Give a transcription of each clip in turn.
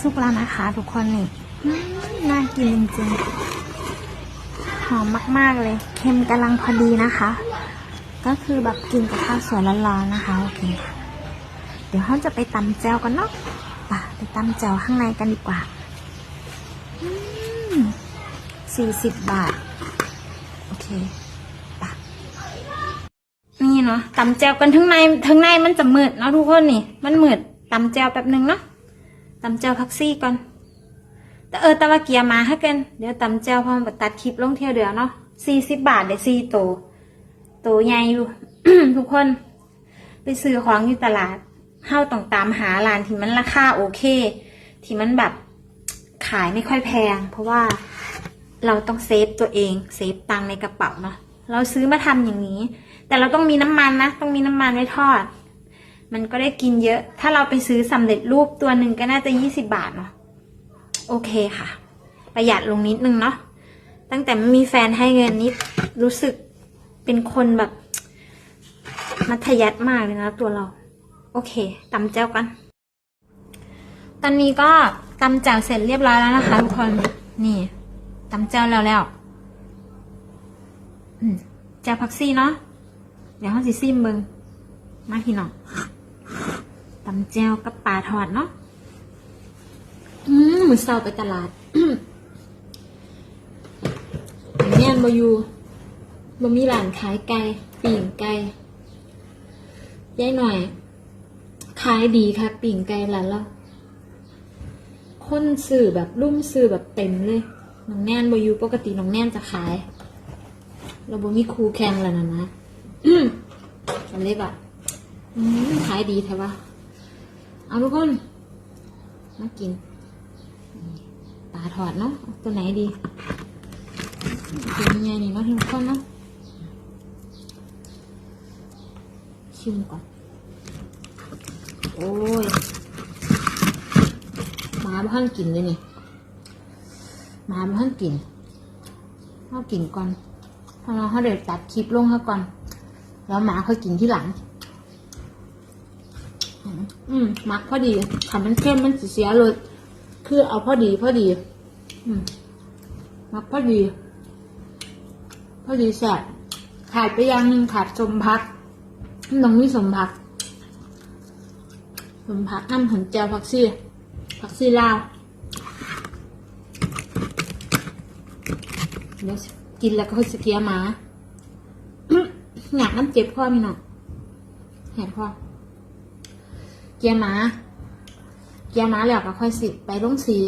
สุกแล้วนะคะทุกคนนี่น่ากินจริงๆ หอมมากๆเลย เค็มกำลังพอดีนะคะ ก็คือแบบกินกับข้าวสวยร้อนๆนะคะโอเคค่ะ เดี๋ยวเราจะไปตำแจวกันเนาะไป่ะไปตำแจวข้างในกันดีกว่าสี่สิบบาท โอเคไป่ะนี่เนาะตำแจวกันทั้งในทั้งในมันจะมืดเนาะทุกคนนี่ มันมืดตำแจวแป๊บหนึ่งเนาะ ตำแจวพักซี่ก่อน แต่เออต่ว่าเกียมาให้กัน เดี๋ยวตำแจวพอมาตัดคลิปลงเที่ยวเดียวเนาะสี่สิบบาทเดี๋ยวสี่โตโตใหญ่อยู่ ทุกคน ไปซื้อของอยู่ตลาดเฮาต้องตามหาร้านที่มันราคาโอเค ที่มันแบบขายไม่ค่อยแพง เพราะว่าเราต้องเซฟตัวเองเซฟตังในกระเป๋าเนาะเราซื้อมาทำอย่างนี้ แต่เราต้องมีน้ำมันนะ ต้องมีน้ำมันไว้ทอด มันก็ได้กินเยอะ ถ้าเราไปซื้อสำเร็จรูปตัวหนึ่งก็น่าจะยี่สิบาทเนาะ โอเคค่ะ ประหยัดลงนิดนึงเนาะ ตั้งแต่มีแฟนให้เงินนิดรู้สึกเป็นคนแบบ มัธยัสถ์มากเลยนะตัวเรา โอเคตำแจ่วกัน ตอนนี้ก็ตำแจ่วเสร็จเรียบร้อยแล้วนะคะทุกคน นี่ตำแจ่วแล้วแล้วอืมแจ่วผักซี่เนาะ เดี๋ยวห้องสิซิมเบิงมาพี่น้อง ตำแจ่วกับปลาทอดเนาะอืมมือเศร้าไปตลาดแน่นบอยู่บมีร้านขายไก่ปิ่งไก่ยายหน่อย ขายดีค่ะปิ่งไก่ร้านเราคนสื่อแบบรุ่มสื่อแบบเต็มเลยน้องแน่นบอยู่ปกติน้องแน่นจะขาย เราบ่มีครูแข่งแล้วนะนะอันเล็กอะ อืมขายดีแท้วะเอาทุกคนมากินปลาถอดเนาะตัวไหนดีตัวยังไงนี่เนาะทุกคนเนาะชิมก่อน โอ้ยมาบ้านกินเลยนี่มาบ้านกินเขากินก่อนเพอเราเขาเดี๋ยวตัดคลิปลงเขาก่อน แล้วหมาค่อยกินที่หลัง อืมมักพอดีทำมันเข้มมันสิเสียเลยคือเอาพอดีพอดี อืมมักพอดี พอดีแสบขาดไปอย่างหนึ่งขาดสมพักน้องมีสมพักสมพักน้ำหันแจวผักซี่ผักซี่ลาวเดี๋ยวกินแล้วก็สเกียหมาอยากน้ำเจ็บพ่อมีหน่อยแหบพ่อ เกียร์ม้า เกียร์ม้าแล้วก็ค่อยสิไปลงสี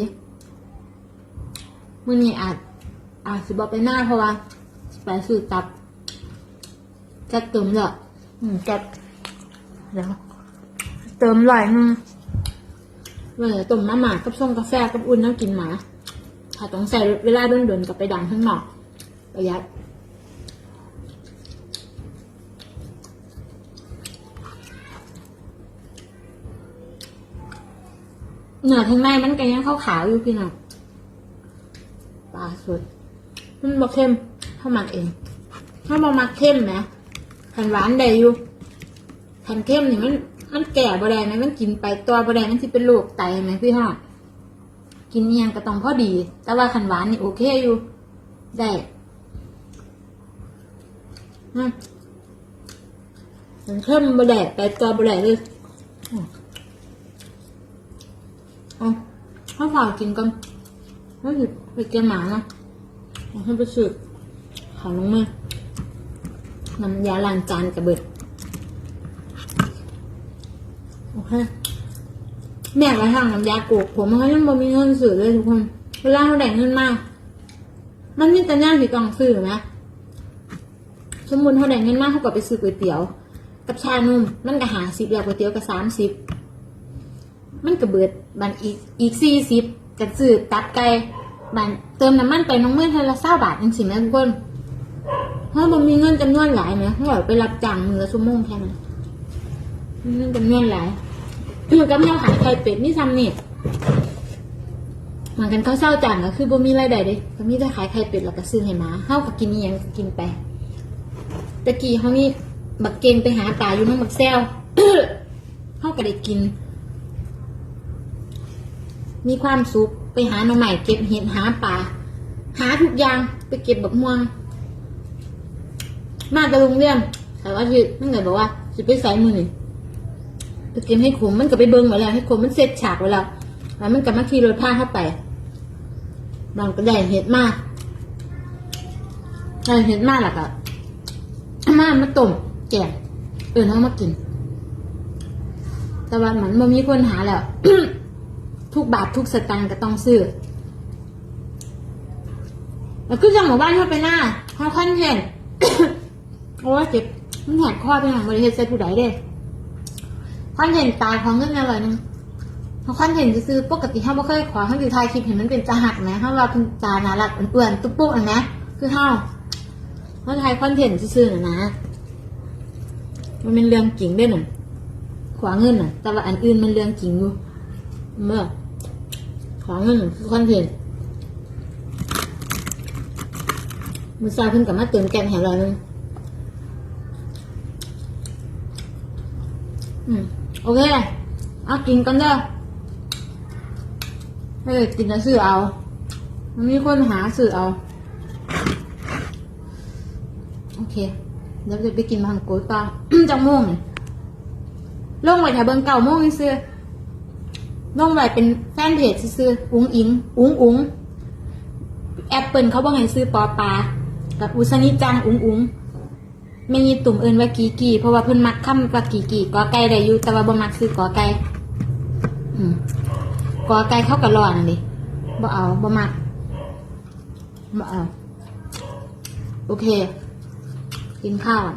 มื่อนี้อาจอาจสิบอกไปหน้าเพราะว่าสิไปสื่อตับจะเติมเด้ออืมจะเดี๋ยวเติมหลายนึงเวลาต้มมาหมากับส้มกาแฟกับอุ่นน้ำกินหมา ถ้าต้องใส่เวลาเดินเดินๆกับไปดังข้างนอกประหยัด เหนือทั้งในมันก็ยังขาวๆอยู่พี่น้องปลาสดมันบอกเข้มเข้ามักเอง ถ้าบอกมักเข้มนะขันหวานได้อยู่ขันเข้มนี่มัน มันแก่บ่ได้ไหมมันกินไปตัวบ่ได้มันที่เป็นโรคไตไหมพี่ห้องกินอิหยังก็ต้องพอดี แต่ว่าขันหวานนี่โอเคอยู่ ได้ฮะขันเข้มบ่ได้ไปตัวบ่ได้เลย เอาถ้าฝากกินกันก็หยิบไปเกยหมานะเอให้ไปสืบขอลงมือน้ำยาล้างจานกระเบิด โอเค แม่กระทั่งน้ำยาโกกผมเขายังบ่มีเงินซื้อเลยทุกคน เวลาเขาได้เงินมาก มันมีแต่ย่างที่ต้องซื้อไหมสมมุติเขาได้เงินมากเขาก็ไปซื้อก๋วยเตี๋ยว กับชานุ่มมันก็หาสิบแล้วก๋วยเตี๋ยวก็สามสิบ มันก็เบิดบันอีกอีกสี่สิบกระสือตัดไก่บันเติมน้ำมันไปน้องเมื่อเทอละเศร้าบาทจริงๆนะทุกคนเพราะมันมีเงินจำนวนหลายไหมเขาบอกไปรับจ้างมือละชั่วโมงแค่นั้นเงินจำนวนหลายคือกับเราขายไข่เป็ดนี่ซ้ำนี่เหมือนกันเขาเศร้าจังก็คือบ่มีรายได้เด้ก็มีแต่ขายไข่เป็ดแล้วก็ซื้อให้หมาเฮาก็กินนี่ยังก็กินไปตะกี้เขานี่บักเกงไปหาปลาอยู่น้องบักแซวเฮาก็ได้กิน มีความสุขไปหาหน่อใหม่เก็บเห็ดหาปลาหาทุกอย่างไปเก็บแบบม่วง มาจากโรงเรียนแต่ว่าที่นั่นไงบอกว่าจะไปใส่มือนี่ไปเก็บให้ขมมันก็ไปเบิ้งไว้แล้วให้ขมมันเสร็จฉากไว้แล้วแล้วมันก็มาขี่รถพาเข้าไปบางก็ได้เห็ดมากได้เห็ดมากหล่ะก็เอามามาต้มแกงเออเอามากิน แต่ว่ามันมันมีคนหาแล้ว ทุกบาททุกสตางค์ก็ต้องซื้อแล้วคือจังหมู่บ้านเข้าไปหน้าเขาคอนเทนต์โอ้เจ็บมันแหกคอไปหนังบริเทศใส่ผู้ใดเด้คอนเทนต์ตายของเงินอะไรนึงเขาคอนเทนต์ซื้อปกติเขาไม่เคยขอเขาอยู่ถ่ายคลิปเห็นมันเป็นจาหักไหมเขาว่าเป็นจานารักเอื่อนตุ๊บปุ๊บอันนะคือเขาเขาถ่ายคอนเทนต์ซื้อๆน่ะนะ มันเป็นเรื่องจริงด้วยน่ะขวาเงินน่ะ แต่ว่าอันอื่นมันเรื่องจริงอยู่เมื่อ ขวาเงินน่ะคือคอนเทนมือซายเพิ่นกับมาเติมแกงแหวเรานึงอืมโอเคเอากินกันเด้อให้กินแล้วซื้อเอา มันมีคนหาซื้อเอา โอเคเดี๋ยวจะไปกินมังกดต่อจังโมงนี่ลงไว้ถ้าเบิ่งเก่าโมงนี่ซื้อ ลงไว้เป็นแฟนเพจซื้ออุ้งอิง อุ้งอุ้งแอปเปิลเขาบอกให้ซื้อปอปลากับอุสนิจังอุ้งอุ้งไม่มีตุ่มเอินว่ากีกีเพราะว่าเพิ่นมักคำว่ากีกีกอไก่ได้อยู่แต่ว่าบ่มักซื้อกอไก่กอไก่เข้ากับรอนั่นดิบ่เอาบ่มักบ่เอา โอเค กินข้าวอะ